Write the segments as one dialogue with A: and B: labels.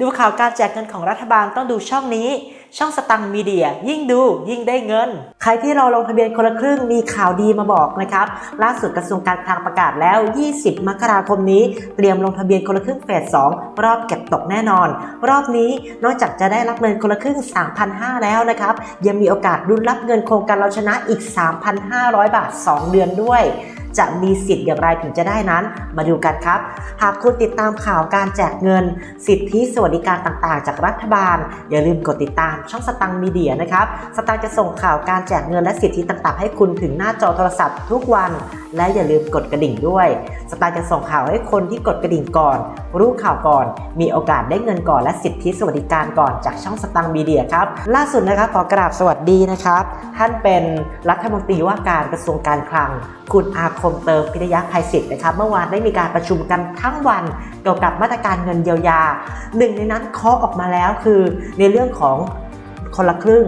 A: ดูข่าวการแจกเงินของรัฐบาลต้องดูช่องนี้ ช่องสตังมีเดีย ยิ่งดูยิ่งได้เงิน ใครที่รอลงทะเบียนคนละครึ่งมีข่าวดีมาบอกนะครับ ล่าสุดกระทรวงการคลังประกาศแล้ว 20 มกราคมนี้ เตรียมลงทะเบียนคนละครึ่งเฟส2รอบเก็บตกแน่นอน รอบนี้นอกจากจะได้รับเงินคนละครึ่ง 3,500 แล้วนะครับ ยังมีโอกาสรุนรับเงินโครงการเราชนะอีก 3,500 บาท 2 เดือนด้วย จะมีสิทธิ์อย่างไรถึงจะได้นั้น มาดูกันครับ หากคุณติดตามข่าวการแจกเงิน สิทธิสวัสดิการต่างๆ จากรัฐบาล อย่าลืมกดติดตามช่องสตังมีเดียนะครับ สตังจะส่งข่าวการแจกเงินและสิทธิต่างๆ ให้คุณถึงหน้าจอโทรศัพท์ทุกวัน และอย่าลืมกดกระดิ่งด้วย สตาร์จะส่งข่าวให้คนที่กดกระดิ่งก่อน รู้ข่าวก่อน มีโอกาสได้เงินก่อนและสิทธิสวัสดิการก่อนจากช่องสตังมีเดียครับ ล่าสุดนะครับขอกราบสวัสดีนะครับ ท่านเป็นรัฐมนตรีว่าการกระทรวงการคลัง คุณอาคมเติมพิทยาภัยศิษย์นะครับ เมื่อวานได้มีการประชุมกันทั้งวันเกี่ยวกับมาตรการเงินเยียวยา หนึ่งในนั้นเคาะออกมาแล้วคือ ในเรื่องของคนละครึ่ง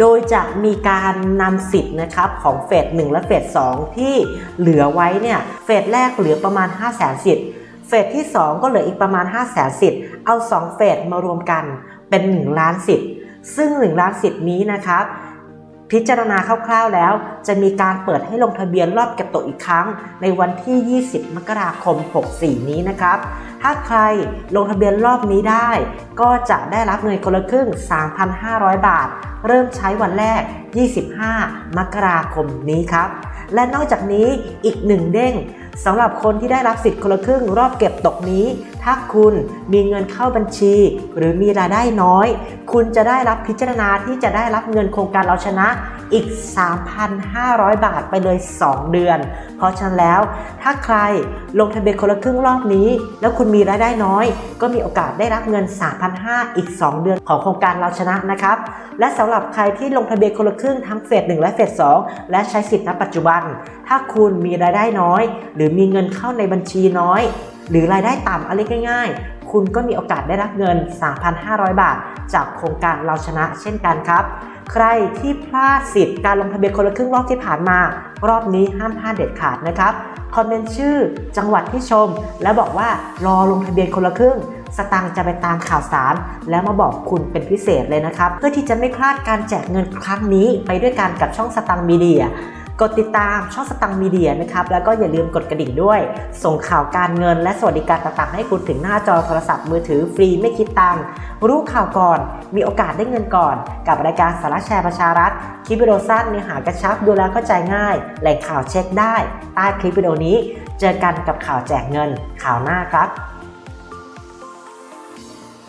A: โดยจะมีการนำสิทธิ์นะครับของเฟส1และเฟส2ที่เหลือไว้เนี่ยเฟสแรกเหลือประมาณ 5 0 0แสนสิทธิ์เฟสที่ 2 ก็เหลืออีกประมาณ 5 0 0แสนสิทธิ์เอา 2 เฟสมารวมกันเป็น 1 ล้านสิทธิ์ซึ่ง 1 ล้านสิทธิ์นี้นะครับ พิจารณาคร่าวๆแล้ว จะมีการเปิดให้ลงทะเบียนรอบเก็บตกอีกครั้ง ในวันที่ 20 มกราคม 64 นี้นะครับ ถ้าใครลงทะเบียนรอบนี้ได้ ก็จะได้รับเงินคนละครึ่ง 3,500 บาท เริ่มใช้วันแรก 25 มกราคมนี้ครับ และนอกจากนี้อีกหนึ่งเด้งสำหรับคนที่ได้รับสิทธิ์คนละครึ่งรอบเก็บตกนี้ ถ้าคุณมีเงินเข้าบัญชี หรือมีรายได้น้อย คุณจะได้รับพิจารณาที่จะได้รับเงินโครงการเราชนะอีก 3,500 บาทไปเลย 2 เดือน เพราะฉะนั้นแล้ว ถ้าใครลงทะเบียนคนละครึ่งรอบนี้ แล้วคุณมีรายได้น้อย ก็มีโอกาสได้รับเงิน 3,500 อีก 2 เดือนของโครงการเราชนะนะครับ และสำหรับใครที่ลงทะเบียนคนละครึ่งทั้งเฟส1และเฟส2และใช้สิทธิ์ณปัจจุบัน ถ้าคุณมีรายได้น้อย หรือมีเงินเข้าในบัญชีน้อย หรือรายได้ต่ำอะไรง่ายๆ คุณก็มีโอกาสได้รับเงิน 3,500 บาท จากโครงการเราชนะเช่นกันครับ ใครที่พลาดสิทธิ์การลงทะเบียนคนละครึ่งรอบที่ผ่านมา รอบนี้ห้ามพลาดเด็ดขาดนะครับคอมเมนต์ชื่อจังหวัดที่ชม แล้วบอกว่ารอลงทะเบียนคนละครึ่ง สตังค์จะไปตามข่าวสาร แล้วมาบอกคุณเป็นพิเศษเลยนะครับ เพื่อที่จะไม่พลาดการแจกเงินครั้งนี้ไปด้วยกันกับช่องสตังค์มีเดีย กดติดตามช่องสตังมีเดียนะครับ แล้วก็อย่าลืมกดกระดิ่งด้วย ส่งข่าวการเงินและสวัสดิการต่างๆ ให้คุณถึงหน้าจอโทรศัพท์มือถือฟรีไม่คิดตังค์รู้ข่าวก่อน มีโอกาสได้เงินก่อน กับรายการสาระแชร์ประชารัฐคลิปวิดีโอสั้นเนื้อหากระชับดูแลเข้าใจง่าย แหล่งข่าวเช็คได้ ใต้คลิปวิดีโอนี้ เจอกันกับข่าวแจกเงินข่าวหน้าครับ